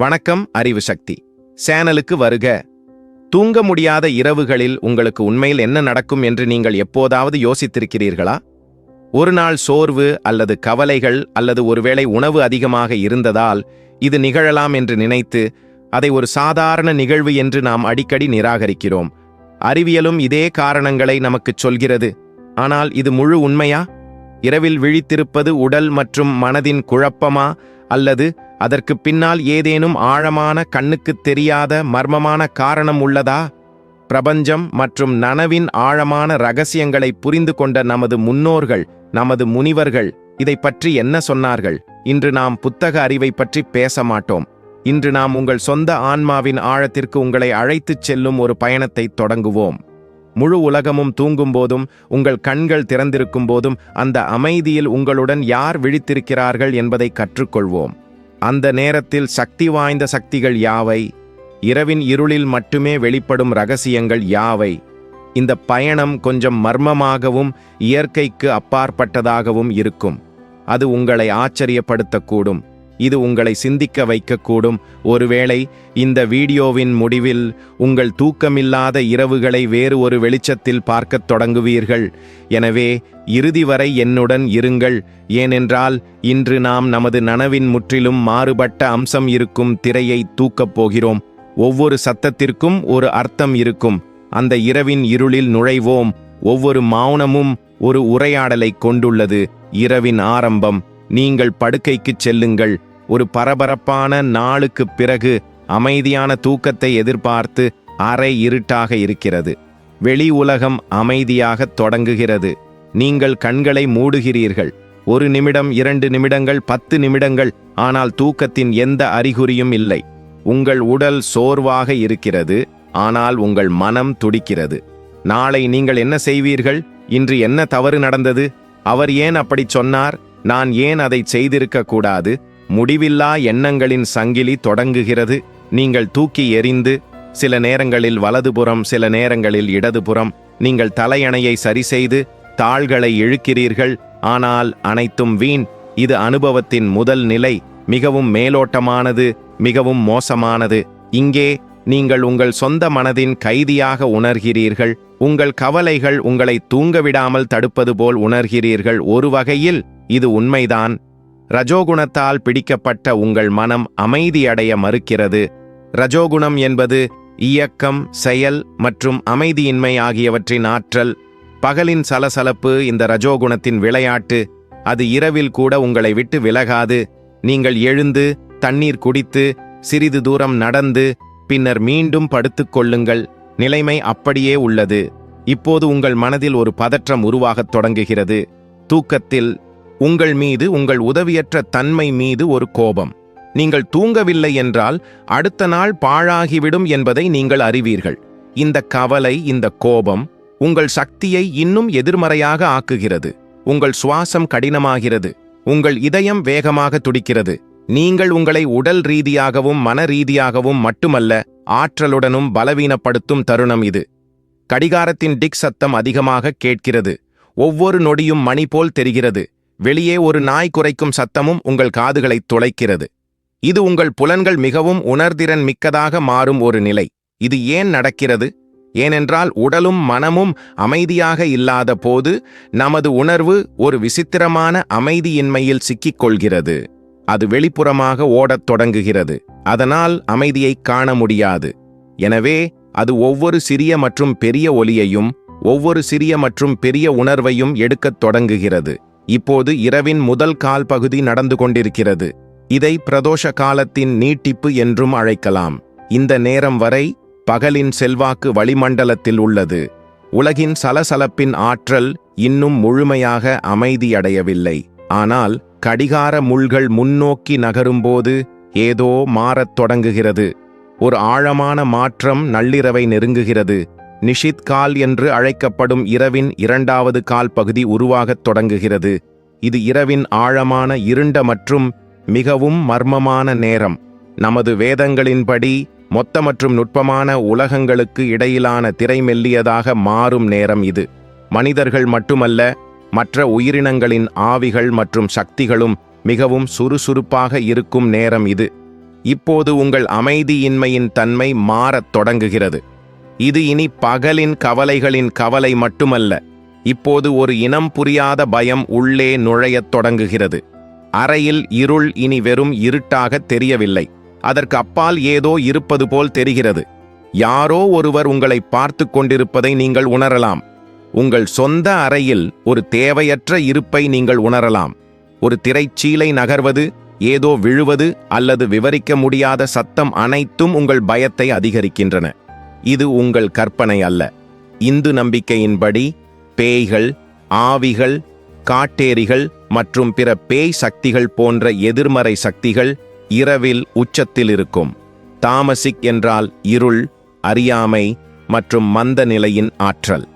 வணக்கம் அறிவு சக்தி. சேனலுக்கு வருக. தூங்க முடியாத இரவுகளில் உங்களுக்கு உண்மையில் என்ன நடக்கும் என்று நீங்கள் எப்போதாவது யோசித்திருக்கிறீர்களா? ஒரு நாள் சோர்வு அல்லது கவலைகள் அல்லது ஒருவேளை உணவு அதிகமாக இருந்ததால் இது நிகழலாம் என்று நினைத்து அதை ஒரு சாதாரண நிகழ்வு என்று நாம் அடிக்கடி நிராகரிக்கிறோம். அறிவியலும் இதே காரணங்களை நமக்குச் சொல்கிறது. ஆனால் இது முழு உண்மையா? இரவில் விழித்திருப்பது உடல் மற்றும் மனதின் குழப்பமா அல்லது அதற்கு பின்னால் ஏதேனும் ஆழமான கண்ணுக்குத் தெரியாத மர்மமான காரணம் உள்ளதா? பிரபஞ்சம் மற்றும் நனவின் ஆழமான ரகசியங்களை புரிந்து கொண்ட நமது முன்னோர்கள் நமது முனிவர்கள் இதை பற்றி என்ன சொன்னார்கள்? இன்று நாம் புத்தக அறிவை பற்றி பேச மாட்டோம். இன்று நாம் உங்கள் சொந்த ஆன்மாவின் ஆழத்திற்கு உங்களை அழைத்துச் செல்லும் ஒரு பயணத்தை தொடங்குவோம். முழு உலகமும் தூங்கும் போதும் உங்கள் கண்கள் திறந்திருக்கும் போதும் அந்த அமைதியில் உங்களுடன் யார் விழித்திருக்கிறார்கள் என்பதை கற்றுக்கொள்வோம். அந்த நேரத்தில் சக்தி வாய்ந்த சக்திகள் யாவை? இரவின் இருளில் மட்டுமே வெளிப்படும் ரகசியங்கள் யாவை? இந்த பயணம் கொஞ்சம் மர்மமாகவும் இயற்கைக்கு அப்பாற்பட்டதாகவும் இருக்கும். அது உங்களை ஆச்சரியப்படுத்தக்கூடும். இது உங்களை சிந்திக்க வைக்கக்கூடும். ஒருவேளை இந்த வீடியோவின் முடிவில் உங்கள் தூக்கமில்லாத இரவுகளை வேறு ஒரு வெளிச்சத்தில் பார்க்கத் தொடங்குவீர்கள். எனவே இறுதி வரை என்னுடன் இருங்கள். ஏனென்றால் இன்று நாம் நமது நனவின் முற்றிலும் மாறுபட்ட அம்சம் இருக்கும் திரையை தூக்கப் போகிறோம். ஒவ்வொரு சத்தத்திற்கும் ஒரு அர்த்தம் இருக்கும். அந்த இரவின் இருளில் நுழைவோம். ஒவ்வொரு மௌனமும் ஒரு உரையாடலை கொண்டுள்ளது. இரவின் ஆரம்பம். நீங்கள் படுக்கைக்குச் செல்லுங்கள். ஒரு பரபரப்பான நாளுக்குப் பிறகு அமைதியான தூக்கத்தை எதிர்பார்த்து அரை இருட்டாக இருக்கிறது. வெளி உலகம் அமைதியாக தொடங்குகிறது. நீங்கள் கண்களை மூடுகிறீர்கள். ஒரு நிமிடம் இரண்டு நிமிடங்கள் பத்து நிமிடங்கள் ஆனால் தூக்கத்தின் எந்த அறிகுறியும் இல்லை. உங்கள் உடல் சோர்வாக இருக்கிறது ஆனால் உங்கள் மனம் துடிக்கிறது. நாளை நீங்கள் என்ன செய்வீர்கள்? இன்று என்ன தவறு நடந்தது? அவர் ஏன் அப்படி சொன்னார்? நான் ஏன் அதை செய்திருக்க கூடாது? முடிவில்லா எண்ணங்களின் சங்கிலி தொடங்குகிறது. நீங்கள் தூக்கி எறிந்து சில நேரங்களில் வலதுபுறம் சில நேரங்களில் இடதுபுறம் நீங்கள் தலையணையை சரிசெய்து தாள்களை இழுக்கிறீர்கள். ஆனால் அனைத்தும் வீண். இது அனுபவத்தின் முதல் நிலை. மிகவும் மேலோட்டமானது மிகவும் மோசமானது. இங்கே நீங்கள் உங்கள் சொந்த மனதின் கைதியாக உணர்கிறீர்கள். உங்கள் கவலைகள் உங்களை தூங்கவிடாமல் தடுப்பது போல் உணர்கிறீர்கள். ஒரு வகையில் இது உண்மைதான். ரஜோகுணத்தால் பிடிக்கப்பட்ட உங்கள் மனம் அமைதியடைய மறுக்கிறது. ரஜோகுணம் என்பது இயக்கம் செயல் மற்றும் அமைதியின்மை ஆகியவற்றின் ஆற்றல். பகலின் சலசலப்பு இந்த ரஜோகுணத்தின் விளையாட்டு. அது இரவில் கூட உங்களை விட்டு விலகாது. நீங்கள் எழுந்து தண்ணீர் குடித்து சிறிது தூரம் நடந்து பின்னர் மீண்டும் படுத்துக்கொள்ளுங்கள் நிலைமை அப்படியே உள்ளது. இப்போது உங்கள் மனதில் ஒரு பதற்றம் உருவாகத் தொடங்குகிறது. தூக்கத்தில் உங்கள் மீது உங்கள் உதவியற்ற தன்மை மீது ஒரு கோபம். நீங்கள் தூங்கவில்லை என்றால் அடுத்த நாள் பாழாகிவிடும் என்பதை நீங்கள் அறிவீர்கள். இந்த கவலை இந்த கோபம் உங்கள் சக்தியை இன்னும் எதிர்மறையாக ஆக்குகிறது. உங்கள் சுவாசம் கடினமாகிறது. உங்கள் இதயம் வேகமாக துடிக்கிறது. நீங்கள் உங்களை உடல் ரீதியாகவும் மன ரீதியாகவும் மட்டுமல்ல ஆற்றலுடனும் பலவீனப்படுத்தும் தருணம் இது. கடிகாரத்தின் டிக் சத்தம் அதிகமாக கேட்கிறது. ஒவ்வொரு நொடியும் மணி போல் தெரிகிறது. வெளியே ஒரு நாய் குறைக்கும் சத்தமும் உங்கள் காதுகளை துளைக்கிறது. இது உங்கள் புலன்கள் மிகவும் உணர்திறன் மிக்கதாக மாறும் ஒரு நிலை. இது ஏன் நடக்கிறது? ஏனென்றால் உடலும் மனமும் அமைதியாக இல்லாத போது நமது உணர்வு ஒரு விசித்திரமான அமைதியின்மையில் சிக்கிக் கொள்கிறது அது வெளிப்புறமாக ஓடத் தொடங்குகிறது. அதனால் அமைதியை காண முடியாது. எனவே அது ஒவ்வொரு சிறிய மற்றும் பெரிய ஒலியையும் ஒவ்வொரு சிறிய மற்றும் பெரிய உணர்வையும் எடுக்கத் தொடங்குகிறது. இப்போது இரவின் முதல் கால் பகுதி நடந்து கொண்டிருக்கிறது. இதை பிரதோஷ காலத்தின் நீட்டிப்பு என்றும் அழைக்கலாம். இந்த நேரம் வரை பகலின் செல்வாக்கு வளிமண்டலத்தில் உள்ளது. உலகின் சலசலப்பின் ஆற்றல் இன்னும் முழுமையாக அமைதியடையவில்லை. ஆனால் கடிகார முள்கள் முன்னோக்கி நகரும்போது ஏதோ மாறத் தொடங்குகிறது. ஒரு ஆழமான மாற்றம் நள்ளிரவை நெருங்குகிறது. நிஷித் கால் என்று அழைக்கப்படும் இரவின் இரண்டாவது கால் பகுதி உருவாகத் தொடங்குகிறது. இது இரவின் ஆழமான இருண்ட மற்றும் மிகவும் மர்மமான நேரம். நமது வேதங்களின்படி மொத்த மற்றும் நுட்பமான உலகங்களுக்கு இடையிலான திரை மெல்லியதாக மாறும் நேரம் இது. மனிதர்கள் மட்டுமல்ல மற்ற உயிரினங்களின் ஆவிகள் மற்றும் சக்திகளும் மிகவும் சுறுசுறுப்பாக இருக்கும் நேரம் இது. இப்போது உங்கள் அமைதியின்மையின் தன்மை மாறத் தொடங்குகிறது. இது இனி பகலின் கவலைகளின் கவலை மட்டுமல்ல. இப்போது ஒரு இனம் புரியாத பயம் உள்ளே நுழையத் தொடங்குகிறது. அறையில் இருள் இனி வெறும் இருட்டாக தெரியவில்லை. அதற்கு அப்பால் ஏதோ இருப்பது போல் தெரிகிறது. யாரோ ஒருவர் உங்களை பார்த்து கொண்டிருப்பதை நீங்கள் உணரலாம். உங்கள் சொந்த அறையில் ஒரு தேவையற்ற இருப்பை நீங்கள் உணரலாம். ஒரு திரைச்சீலை நகர்வது ஏதோ விழுவது அல்லது விவரிக்க முடியாத சத்தம் அனைத்தும் உங்கள் பயத்தை அதிகரிக்கின்றன. இது உங்கள் கற்பனை அல்ல. இந்து நம்பிக்கையின்படி பேய்கள் ஆவிகள் காட்டேரிகள் மற்றும் பிற பேய் சக்திகள் போன்ற எதிர்மறை சக்திகள் இரவில் உச்சத்தில் இருக்கும். தாமசிக் என்றால் இருள் அறியாமை மற்றும் மந்த நிலையின் ஆற்றல்.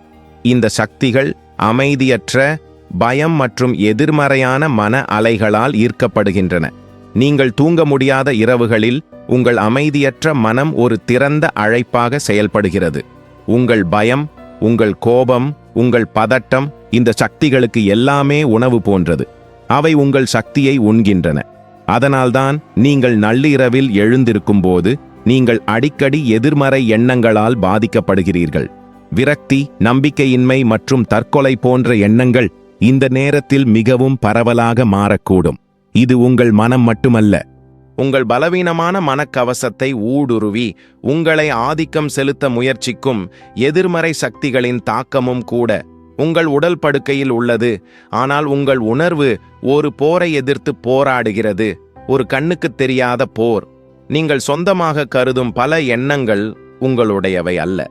இந்த சக்திகள் அமைதியற்ற பயம் மற்றும் எதிர்மறையான மன அலைகளால் ஈர்க்கப்படுகின்றன. நீங்கள் தூங்க முடியாத இரவுகளில் உங்கள் அமைதியற்ற மனம் ஒரு திறந்த அழைப்பாக செயல்படுகிறது. உங்கள் பயம் உங்கள் கோபம் உங்கள் பதட்டம் இந்த சக்திகளுக்கு எல்லாமே உணவு போன்றது. அவை உங்கள் சக்தியை உண்கின்றன. அதனால்தான் நீங்கள் நள்ளிரவில் எழுந்திருக்கும்போது நீங்கள் அடிக்கடி எதிர்மறை எண்ணங்களால் பாதிக்கப்படுகிறீர்கள். விரக்தி நம்பிக்கையின்மை மற்றும் தற்கொலை போன்ற எண்ணங்கள் இந்த நேரத்தில் மிகவும் பரவலாக மாறக்கூடும். இது உங்கள் மனம் மட்டுமல்ல. உங்கள் பலவீனமான மனக்கவசத்தை ஊடுருவி உங்களை ஆதிக்கம் செலுத்த முயற்சிக்கும் எதிர்மறை சக்திகளின் தாக்கமும் கூட உங்கள் உடல் படுக்கையில் உள்ளது. ஆனால் உங்கள் உணர்வு ஒரு போரை எதிர்த்து போராடுகிறது. ஒரு கண்ணுக்குத் தெரியாத போர். நீங்கள் சொந்தமாக கருதும் பல எண்ணங்கள் உங்களுடையவை அல்ல.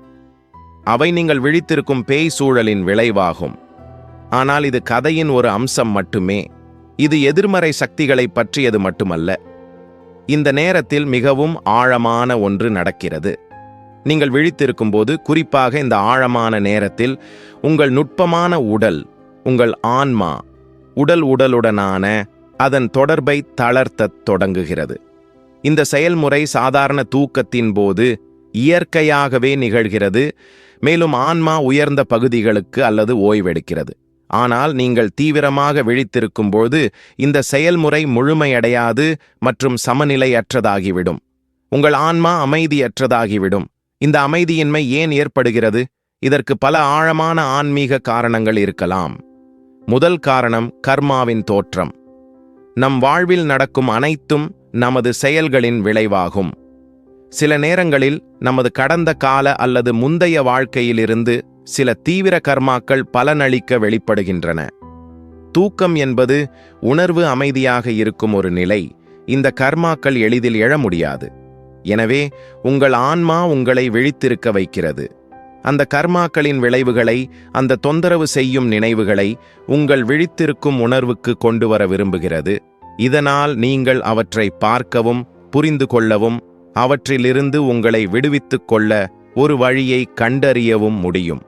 அவை நீங்கள் விழித்திருக்கும் பேய் சூழலின் விளைவாகும். ஆனால் இது கதையின் ஒரு அம்சம் மட்டுமே. இது எதிர்மறை சக்திகளை பற்றியது மட்டுமல்ல. இந்த நேரத்தில் மிகவும் ஆழமான ஒன்று நடக்கிறது. நீங்கள் விழித்திருக்கும் போது குறிப்பாக இந்த ஆழமான நேரத்தில் உங்கள் நுட்பமான உடல் உங்கள் ஆன்மா உடல் உடலுடனான அதன் தொடர்பை தளர்த்தத் தொடங்குகிறது. இந்த செயல்முறை சாதாரண தூக்கத்தின் போது இயற்கையாகவே நிகழ்கிறது மேலும் ஆன்மா உயர்ந்த பகுதிகளுக்கு அல்லது ஓய்வெடுக்கிறது. ஆனால் நீங்கள் தீவிரமாக விழித்திருக்கும்போது இந்த செயல்முறை முழுமையடையாது மற்றும் சமநிலையற்றதாகிவிடும். உங்கள் ஆன்மா அமைதியற்றதாகிவிடும். இந்த அமைதியின்மை ஏன் ஏற்படுகிறது? இதற்கு பல ஆழமான ஆன்மீக காரணங்கள் இருக்கலாம். முதல் காரணம் கர்மாவின் தோற்றம். நம் வாழ்வில் நடக்கும் அனைத்தும் நமது செயல்களின் விளைவாகும். சில நேரங்களில் நமது கடந்த கால அல்லது முந்தைய வாழ்க்கையிலிருந்து சில தீவிர கர்மாக்கள் பலனளிக்க வெளிப்படுகின்றன. தூக்கம் என்பது உணர்வு அமைதியாக இருக்கும் ஒரு நிலை. இந்த கர்மாக்கள் எளிதில் எழ முடியாது. எனவே உங்கள் ஆன்மா உங்களை விழித்திருக்க வைக்கிறது. அந்த கர்மாக்களின் விளைவுகளை அந்த தொந்தரவு செய்யும் நினைவுகளை உங்கள் விழித்திருக்கும் உணர்வுக்கு கொண்டு வர விரும்புகிறது. இதனால் நீங்கள் அவற்றை பார்க்கவும் புரிந்து கொள்ளவும் அவற்றிலிருந்து உங்களை விடுவித்துக் கொள்ள ஒரு வழியை கண்டறியவும் முடியும்.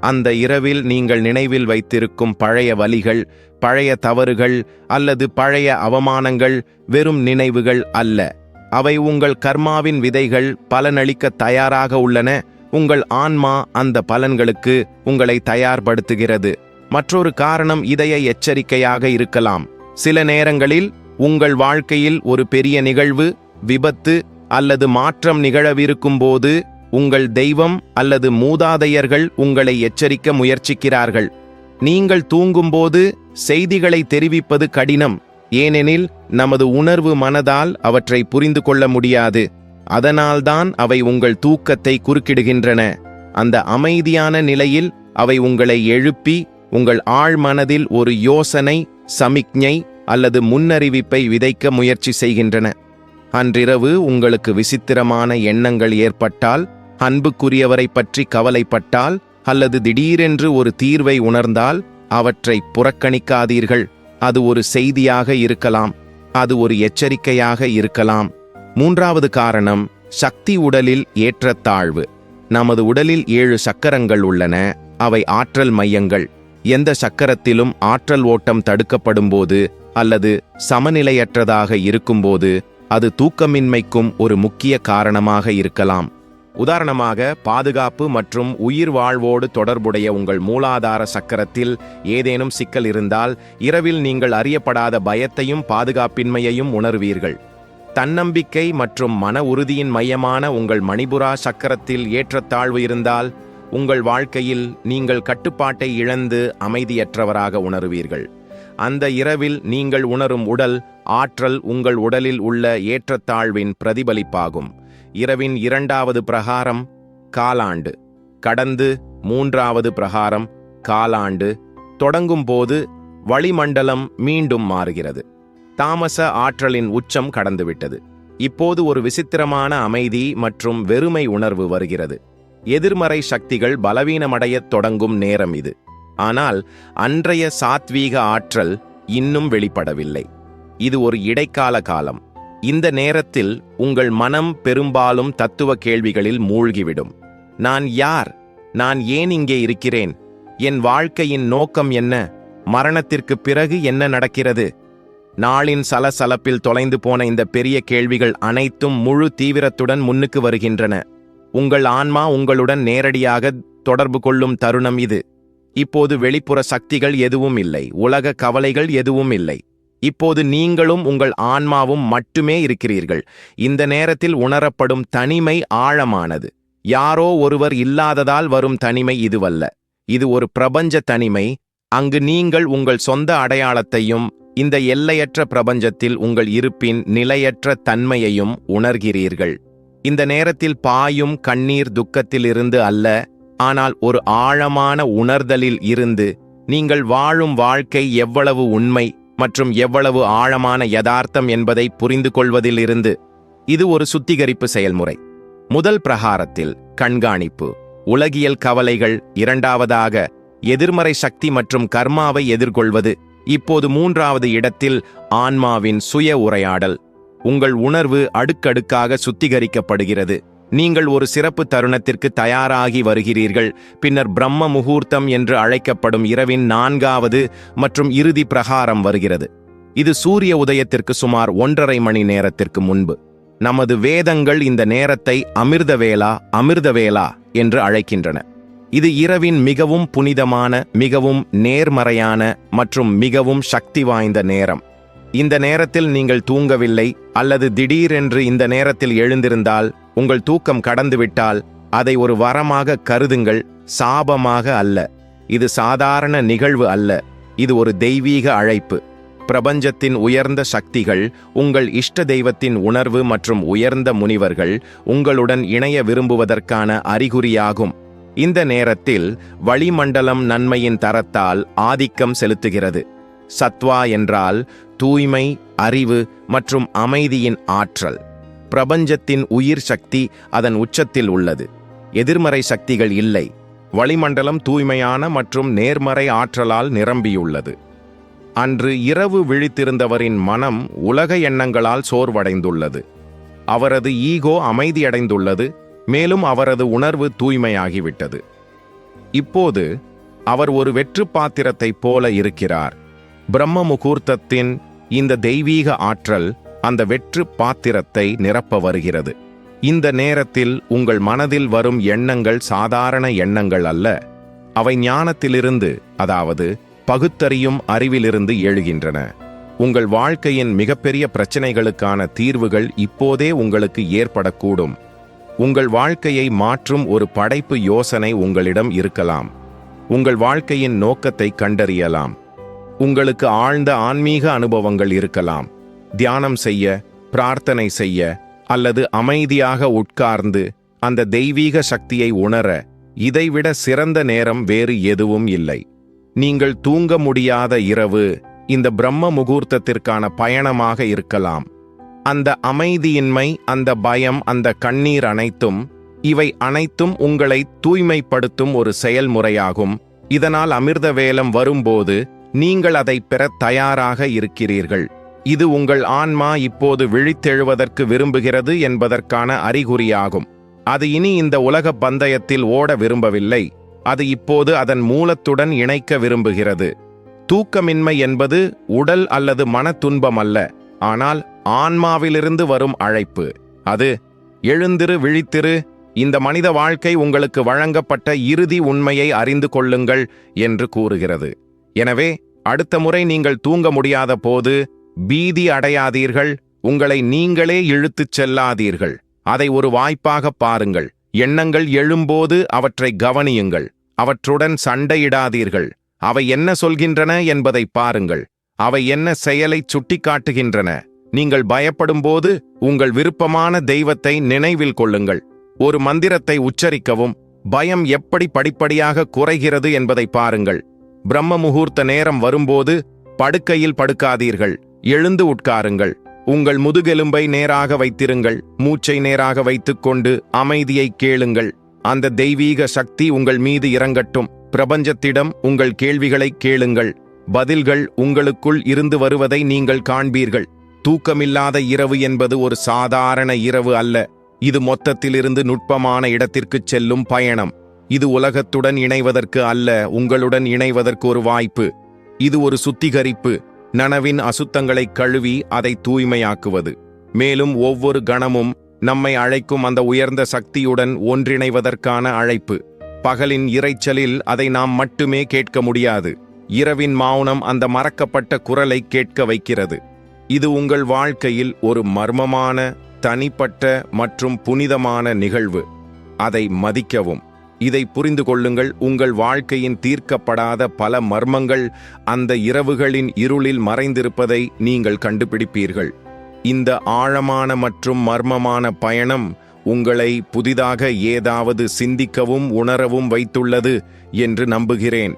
அந்த இரவில் நீங்கள் நினைவில் வைத்திருக்கும் பழைய வலிகள் பழைய தவறுகள் அல்லது பழைய அவமானங்கள் வெறும் நினைவுகள் அல்ல. அவை உங்கள் கர்மாவின் விதைகள் பலனளிக்க தயாராக உள்ளன. உங்கள் ஆன்மா அந்த பலன்களுக்கு உங்களை தயார்படுத்துகிறது. மற்றொரு காரணம் இதய எச்சரிக்கையாக இருக்கலாம். சில நேரங்களில் உங்கள் வாழ்க்கையில் ஒரு பெரிய நிகழ்வு விபத்து அல்லது மாற்றம் நிகழவிருக்கும்போது உங்கள் தெய்வம் அல்லது மூதாதையர்கள் உங்களை எச்சரிக்க முயற்சிக்கிறார்கள். நீங்கள் தூங்கும்போது செய்திகளை தெரிவிப்பது கடினம். ஏனெனில் நமது உணர்வு மனதால் அவற்றை புரிந்து கொள்ள முடியாது. அதனால்தான் அவை உங்கள் தூக்கத்தை குறுக்கிடுகின்றன. அந்த அமைதியான நிலையில் அவை உங்களை எழுப்பி உங்கள் ஆழ்மனதில் ஒரு யோசனை சமிக்ஞை அல்லது முன்னறிவிப்பை விதைக்க முயற்சி செய்கின்றன. அன்றிரவு உங்களுக்கு விசித்திரமான எண்ணங்கள் ஏற்பட்டால் அன்புக்குரியவரை பற்றி கவலைப்பட்டால் அல்லது திடீரென்று ஒரு தீர்வை உணர்ந்தால் அவற்றை புறக்கணிக்காதீர்கள். அது ஒரு செய்தியாக இருக்கலாம். அது ஒரு எச்சரிக்கையாக இருக்கலாம். மூன்றாவது காரணம் சக்தி உடலில் ஏற்றத்தாழ்வு. நமது உடலில் ஏழு சக்கரங்கள் உள்ளன. அவை ஆற்றல் மையங்கள். எந்த சக்கரத்திலும் ஆற்றல் ஓட்டம் தடுக்கப்படும்போது அல்லது சமநிலையற்றதாக இருக்கும்போது அது தூக்கமின்மைக்கும் ஒரு முக்கிய காரணமாக இருக்கலாம். உதாரணமாக பாதுகாப்பு மற்றும் உயிர் வாழ்வோடு தொடர்புடைய உங்கள் மூலாதார சக்கரத்தில் ஏதேனும் சிக்கல் இருந்தால் இரவில் நீங்கள் அறியப்படாத பயத்தையும் பாதுகாப்பின்மையையும் உணர்வீர்கள். தன்னம்பிக்கை மற்றும் மன உறுதியின் மையமான உங்கள் மணிபுரா சக்கரத்தில் ஏற்றத்தாழ்வு இருந்தால் உங்கள் வாழ்க்கையில் நீங்கள் கட்டுப்பாட்டை இழந்து அமைதியற்றவராக உணருவீர்கள். அந்த இரவில் நீங்கள் உணரும் உடல் ஆற்றல் உங்கள் உடலில் உள்ள ஏற்றத்தாழ்வின் பிரதிபலிப்பாகும். இரவின் இரண்டாவது பிரகாரம் காலாண்டு. கடந்து மூன்றாவது பிரகாரம் காலாண்டு. தொடங்கும் போது வளிமண்டலம் மீண்டும் மாறுகிறது. தாமச ஆற்றலின் உச்சம் கடந்துவிட்டது. இப்போது ஒரு விசித்திரமான அமைதி மற்றும் வெறுமை உணர்வு வருகிறது. எதிர்மறை சக்திகள் பலவீனமடையத் தொடங்கும் நேரம் இது. ஆனால் அன்றைய சாத்வீக ஆற்றல் இன்னும் வெளிப்படவில்லை. இது ஒரு இடைக்கால காலம். இந்த நேரத்தில் உங்கள் மனம் பெரும்பாலும் தத்துவ கேள்விகளில் மூழ்கிவிடும். நான் யார்? நான் ஏன் இங்கே இருக்கிறேன்? என் வாழ்க்கையின் நோக்கம் என்ன? மரணத்திற்கு பிறகு என்ன நடக்கிறது? நாளின் சலசலப்பில் தொலைந்து போன இந்த பெரிய கேள்விகள் அனைத்தும் முழு தீவிரத்துடன் முன்னுக்கு வருகின்றன. உங்கள் ஆன்மா உங்களுடன் நேரடியாக தொடர்பு கொள்ளும் தருணம் இது. இப்போது வெளிப்புற சக்திகள் எதுவும் இல்லை. உலக கவலைகள் எதுவும் இல்லை. இப்போது நீங்களும் உங்கள் ஆன்மாவும் மட்டுமே இருக்கிறீர்கள். இந்த நேரத்தில் உணரப்படும் தனிமை ஆழமானது. யாரோ ஒருவர் இல்லாததால் வரும் தனிமை இதுவல்ல. இது ஒரு பிரபஞ்ச தனிமை. அங்கு நீங்கள் உங்கள் சொந்த அடையாளத்தையும் இந்த எல்லையற்ற பிரபஞ்சத்தில் உங்கள் இருப்பின் நிலையற்ற தன்மையையும் உணர்கிறீர்கள். இந்த நேரத்தில் பாயும் கண்ணீர் துக்கத்திலிருந்து அல்ல ஆனால் ஒரு ஆழமான உணர்தலில் இருந்து நீங்கள் வாழும் வாழ்க்கை எவ்வளவு உண்மை மற்றும் எவ்வளவு ஆழமான யதார்த்தம் என்பதை புரிந்து கொள்வதிலிருந்து இது ஒரு சுத்திகரிப்பு செயல்முறை. முதல் பிரகாரத்தில் கண்காணிப்பு உலகியல் கவலைகள் இரண்டாவதாக எதிர்மறை சக்தி மற்றும் கர்மாவை எதிர்கொள்வது. இப்போது மூன்றாவது இடத்தில் ஆன்மாவின் சுய உரையாடல் உங்கள் உணர்வு அடுக்கடுக்காக சுத்திகரிக்கப்படுகிறது. நீங்கள் ஒரு சிறப்பு தருணத்திற்கு தயாராகி வருகிறீர்கள். பின்னர் பிரம்ம முகூர்த்தம் என்று அழைக்கப்படும் இரவின் நான்காவது மற்றும் இறுதி பிரகாரம் வருகிறது. இது சூரிய உதயத்திற்கு சுமார் ஒன்றரை மணி நேரத்திற்கு முன்பு. நமது வேதங்கள் இந்த நேரத்தை அமிர்தவேலா அமிர்தவேலா என்று அழைக்கின்றன. இது இரவின் மிகவும் புனிதமான மிகவும் நேர்மறையான மற்றும் மிகவும் சக்தி வாய்ந்த நேரம். இந்த நேரத்தில் நீங்கள் தூங்கவில்லை அல்லது திடீரென்று இந்த நேரத்தில் எழுந்திருந்தால் உங்கள் தூக்கம் கடந்துவிட்டால் அதை ஒரு வரமாக கருதுங்கள் சாபமாக அல்ல. இது சாதாரண நிகழ்வு அல்ல. இது ஒரு தெய்வீக அழைப்பு. பிரபஞ்சத்தின் உயர்ந்த சக்திகள் உங்கள் இஷ்ட தெய்வத்தின் உணர்வு மற்றும் உயர்ந்த முனிவர்கள் உங்களுடன் இணைய விரும்புவதற்கான அறிகுறியாகும். இந்த நேரத்தில் வளிமண்டலம் நன்மையின் தரத்தால் ஆதிக்கம் செலுத்துகிறது. சத்வா என்றால் தூய்மை அறிவு மற்றும் அமைதியின் ஆற்றல். பிரபஞ்சத்தின் உயிர் சக்தி அதன் உச்சத்தில் உள்ளது. எதிர்மறை சக்திகள் இல்லை. வளிமண்டலம் தூய்மையான மற்றும் நேர்மறை ஆற்றலால் நிரம்பியுள்ளது. அன்று இரவு விழித்திருந்தவரின் மனம் உலக எண்ணங்களால் சோர்வடைந்துள்ளது. அவரது ஈகோ அமைதியடைந்துள்ளது மேலும் அவரது உணர்வு தூய்மையாகிவிட்டது. இப்போது அவர் ஒரு வெற்று பாத்திரத்தைப் போல இருக்கிறார். பிரம்ம முகூர்த்தத்தின் இந்த தெய்வீக ஆற்றல் அந்த வெற்று பாத்திரத்தை நிரப்ப வருகிறது. இந்த நேரத்தில் உங்கள் மனதில் வரும் எண்ணங்கள் சாதாரண எண்ணங்கள் அல்ல. அவை ஞானத்திலிருந்து அதாவது பகுத்தறியும் அறிவிலிருந்து எழுகின்றன. உங்கள் வாழ்க்கையின் மிகப்பெரிய பிரச்சனைகளுக்கான தீர்வுகள் இப்போதே உங்களுக்கு ஏற்படக்கூடும். உங்கள் வாழ்க்கையை மாற்றும் ஒரு படைப்பு யோசனை உங்களிடம் இருக்கலாம். உங்கள் வாழ்க்கையின் நோக்கத்தை கண்டறியலாம். உங்களுக்கு ஆழ்ந்த ஆன்மீக அனுபவங்கள் இருக்கலாம். தியானம் செய்ய பிரார்த்தனை செய்ய அல்லது அமைதியாக உட்கார்ந்து அந்த தெய்வீக சக்தியை உணர இதைவிட சிறந்த நேரம் வேறு எதுவும் இல்லை. நீங்கள் தூங்க முடியாத இரவு இந்த பிரம்ம முகூர்த்தத்திற்கான பயணமாக இருக்கலாம். அந்த அமைதியின்மை அந்த பயம் அந்த கண்ணீர் அனைத்தும் இவை அனைத்தும் உங்களை தூய்மைப்படுத்தும் ஒரு செயல்முறையாகும். இதனால் அமிர்த வேலம் வரும்போது நீங்கள் அதை பெற தயாராக இருக்கிறீர்கள். இது உங்கள் ஆன்மா இப்போது விழித்தெழுவதற்கு விரும்புகிறது என்பதற்கான அறிகுறியாகும். அது இனி இந்த உலக பந்தயத்தில் ஓட விரும்பவில்லை. அது இப்போது அதன் மூலத்துடன் இணைக்க விரும்புகிறது. தூக்கமின்மை என்பது உடல் அல்லது மன துன்பம் அல்ல. ஆனால் ஆன்மாவிலிருந்து வரும் அழைப்பு. அது எழுந்திரு விழித்திரு இந்த மனித வாழ்க்கை உங்களுக்கு வழங்கப்பட்ட இறுதி உண்மையை அறிந்து கொள்ளுங்கள் என்று கூறுகிறது. எனவே அடுத்த முறை நீங்கள் தூங்க முடியாத போது பீதி அடையாதீர்கள். உங்களை நீங்களே இழுத்துச் செல்லாதீர்கள். அதை ஒரு வாய்ப்பாக பாருங்கள். எண்ணங்கள் எழும்போது அவற்றை கவனியுங்கள். அவற்றுடன் சண்டையிடாதீர்கள். அவை என்ன சொல்கின்றன என்பதை பாருங்கள். அவை என்ன செயலைச் சுட்டிக்காட்டுகின்றன. நீங்கள் பயப்படும்போது உங்கள் விருப்பமான தெய்வத்தை நினைவில் கொள்ளுங்கள். ஒரு மந்திரத்தை உச்சரிக்கவும். பயம் எப்படி படிப்படியாக குறைகிறது என்பதை பாருங்கள். பிரம்ம முகூர்த்த நேரம் வரும்போது படுக்கையில் படுக்காதீர்கள். எழுந்து உட்காருங்கள். உங்கள் முதுகெலும்பை நேராக வைத்திருங்கள். மூச்சை நேராக வைத்துக்கொண்டு அமைதியை கேளுங்கள். அந்த தெய்வீக சக்தி உங்கள் மீது இறங்கட்டும். பிரபஞ்சத்திடம் உங்கள் கேள்விகளை கேளுங்கள். பதில்கள் உங்களுக்குள் இருந்து வருவதை நீங்கள் காண்பீர்கள். தூக்கமில்லாத இரவு என்பது ஒரு சாதாரண இரவு அல்ல. இது மொத்தத்திலிருந்து நுட்பமான இடத்திற்குச் செல்லும் பயணம். இது உலகத்துடன் இணைவதற்கு அல்ல உங்களுடன் இணைவதற்கு ஒரு வாய்ப்பு. இது ஒரு சுத்திகரிப்பு. நனவின் அசுத்தங்களைக் கழுவி அதை தூய்மையாக்குவது. மேலும் ஒவ்வொரு கணமும் நம்மை அழைக்கும் அந்த உயர்ந்த சக்தியுடன் ஒன்றிணைவதற்கான அழைப்பு. பகலின் இரைச்சலில் அதை நாம் மட்டுமே கேட்க முடியாது. இரவின் மௌனம் அந்த மறக்கப்பட்ட குரலை கேட்க வைக்கிறது. இது உங்கள் வாழ்க்கையில் ஒரு மர்மமான தனிப்பட்ட மற்றும் புனிதமான நிகழ்வு. அதை மதிக்கவும். இதை புரிந்து கொள்ளுங்கள். உங்கள் வாழ்க்கையின் தீர்க்கப்படாத பல மர்மங்கள் அந்த இரவுகளின் இருளில் மறைந்திருப்பதை நீங்கள் கண்டுபிடிப்பீர்கள். இந்த ஆழமான மற்றும் மர்மமான பயணம் உங்களை புதிதாக ஏதாவது சிந்திக்கவும் உணரவும் வைத்துள்ளது என்று நம்புகிறேன்.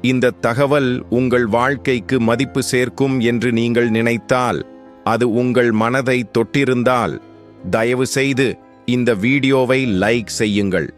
இந்த தகவல் உங்கள் வாழ்க்கைக்கு மதிப்பு சேர்க்கும் என்று நீங்கள் நினைத்தால் அது உங்கள் மனதை தொட்டிருந்தால் தயவுசெய்து இந்த வீடியோவை லைக் செய்யுங்கள்.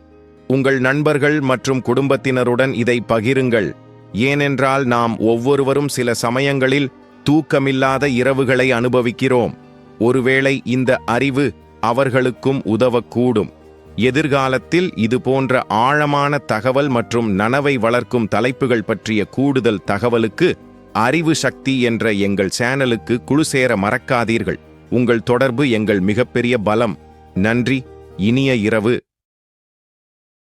உங்கள் நண்பர்கள் மற்றும் குடும்பத்தினருடன் இதை பகிருங்கள். ஏனென்றால் நாம் ஒவ்வொருவரும் சில சமயங்களில் தூக்கமில்லாத இரவுகளை அனுபவிக்கிறோம். ஒருவேளை இந்த அறிவு அவர்களுக்கும் உதவக்கூடும். எதிர்காலத்தில் இது போன்ற ஆழமான தகவல் மற்றும் நனவை வளர்க்கும் தலைப்புகள் பற்றிய கூடுதல் தகவலுக்கு அறிவு சக்தி என்ற எங்கள் சேனலுக்கு குழு சேர மறக்காதீர்கள். உங்கள் தொடர்பு எங்கள் மிகப்பெரிய பலம். நன்றி. இனிய இரவு.